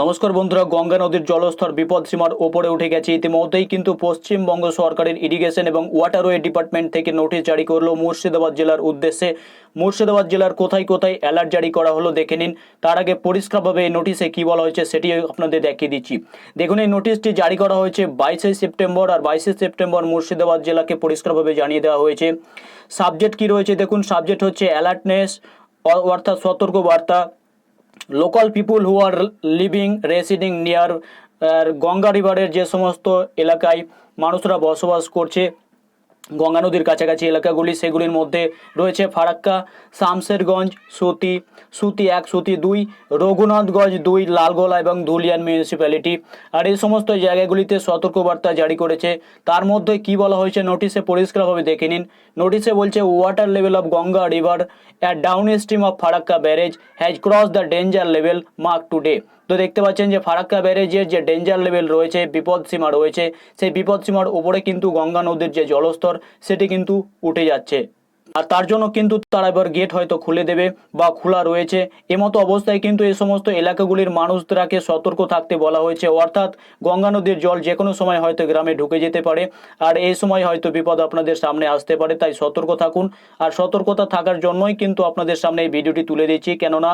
নমস্কার বন্ধুরা, গঙ্গা নদীর জলস্তর বিপদ সীমার ওপরে উঠে গেছে। ইতিমধ্যেই কিন্তু পশ্চিমবঙ্গ সরকারের ইরিগেশন এবং ওয়াটারওয়ে ডিপার্টমেন্ট থেকে নোটিশ জারি করল মুর্শিদাবাদ জেলার উদ্দেশ্যে। মুর্শিদাবাদ জেলার কোথায় কোথায় অ্যালার্ট জারি করা হলো দেখে নিন। তার আগে পরিষ্কারভাবে এই নোটিশে কী বলা হয়েছে সেটি আপনাদের দেখিয়ে দিচ্ছি। দেখুন, এই নোটিশটি জারি করা হয়েছে বাইশে সেপ্টেম্বর আর বাইশে সেপ্টেম্বর মুর্শিদাবাদ জেলাকে পরিষ্কারভাবে জানিয়ে দেওয়া হয়েছে। সাবজেক্ট কী রয়েছে? দেখুন সাবজেক্ট হচ্ছে অ্যালার্টনেস অর্থাৎ সতর্ক বার্তা। Local people who are living residing near Ganga রিভারের যে সমস্ত এলাকায় মানুষরা বসবাস করছে গঙ্গা নদীর কাছাকাছি এলাকাগুলি, সেগুলির মধ্যে রয়েছে ফারাক্কা, শামশেরগঞ্জ, সুতি সুতি এক, সুতি দুই, রঘুনাথগঞ্জ দুই, লালগোলা এবং ধুলিয়ান মিউনিসিপ্যালিটি আর এই সমস্ত জায়গাগুলিতে সতর্কবার্তা জারি করেছে। তার মধ্যে কি বলা হয়েছে নোটিশে পরিষ্কারভাবে দেখে নিন। নোটিশে বলছে water level of Ganga river at downstream of Farakka barrage has cross the danger level mark today তো দেখতে পাচ্ছেন যে ফারাক্কা ব্যারেজের যে ডেঞ্জার লেভেল রয়েছে, বিপদ সীমা রয়েছে, সেই বিপদ সীমার উপরে কিন্তু গঙ্গা নদীর যে জলস্তর, সেটি কিন্তু উঠে যাচ্ছে। আর তার জন্য কিন্তু তারা এবার গেট হয়তো খুলে দেবে বা খোলা রয়েছে। এমতো অবস্থায় কিন্তু এই সমস্ত এলাকাগুলির মানুষদেরকে সতর্ক থাকতে বলা হয়েছে। অর্থাৎ গঙ্গা নদীর জল যে কোনো সময় হয়তো গ্রামে ঢুকে যেতে পারে আর এই সময় হয়তো বিপদ আপনাদের সামনে আসতে পারে, তাই সতর্ক থাকুন। আর সতর্কতা থাকার জন্যই কিন্তু আপনাদের সামনে এই ভিডিওটি তুলে দিচ্ছি। কেননা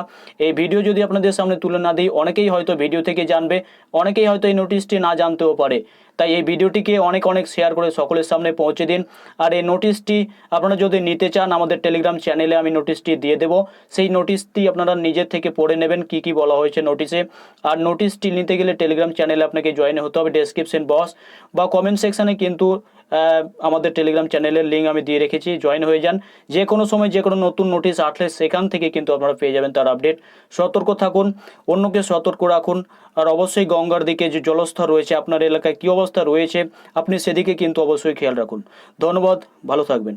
এই ভিডিও যদি আপনাদের সামনে তুলে না দিই, অনেকেই হয়তো ভিডিও থেকে জানবে, অনেকেই হয়তো এই নোটিশটি না জানতেও পারে। তাই এই ভিডিওটিকে অনেক অনেক শেয়ার করে সকলের সামনে পৌঁছে দিন। আর এই নোটিশটি আপনারা যদি নিতে চান, আমাদের টেলিগ্রাম চ্যানেলে আমি নোটিশটি দিয়ে দেব। সেই নোটিশটি আপনারা নিজের থেকে পড়ে নেবেন, কি কি বলা হয়েছে নোটিশে আর নোটিশটি নিতে গেলে টেলিগ্রাম চ্যানেলে আপনাকে জয়েন হতে হবে ডেসক্রিপশন বক্স বা কমেন্ট সেকশানে কিন্তু আমাদের টেলিগ্রাম চ্যানেলের লিঙ্ক আমি দিয়ে রেখেছি জয়েন হয়ে যান। যে কোনো সময় যে কোনো নতুন নোটিশ আসলে সেখান থেকে কিন্তু আপনারা পেয়ে যাবেন তার আপডেট সতর্ক থাকুন, অন্যকে সতর্ক রাখুন, আর অবশ্যই গঙ্গার দিকে যে জলস্তর রয়েছে, আপনার এলাকায় কী অবস্থা রয়েছে, আপনি সেদিকে কিন্তু অবশ্যই খেয়াল রাখুন। ধন্যবাদ, ভালো থাকবেন।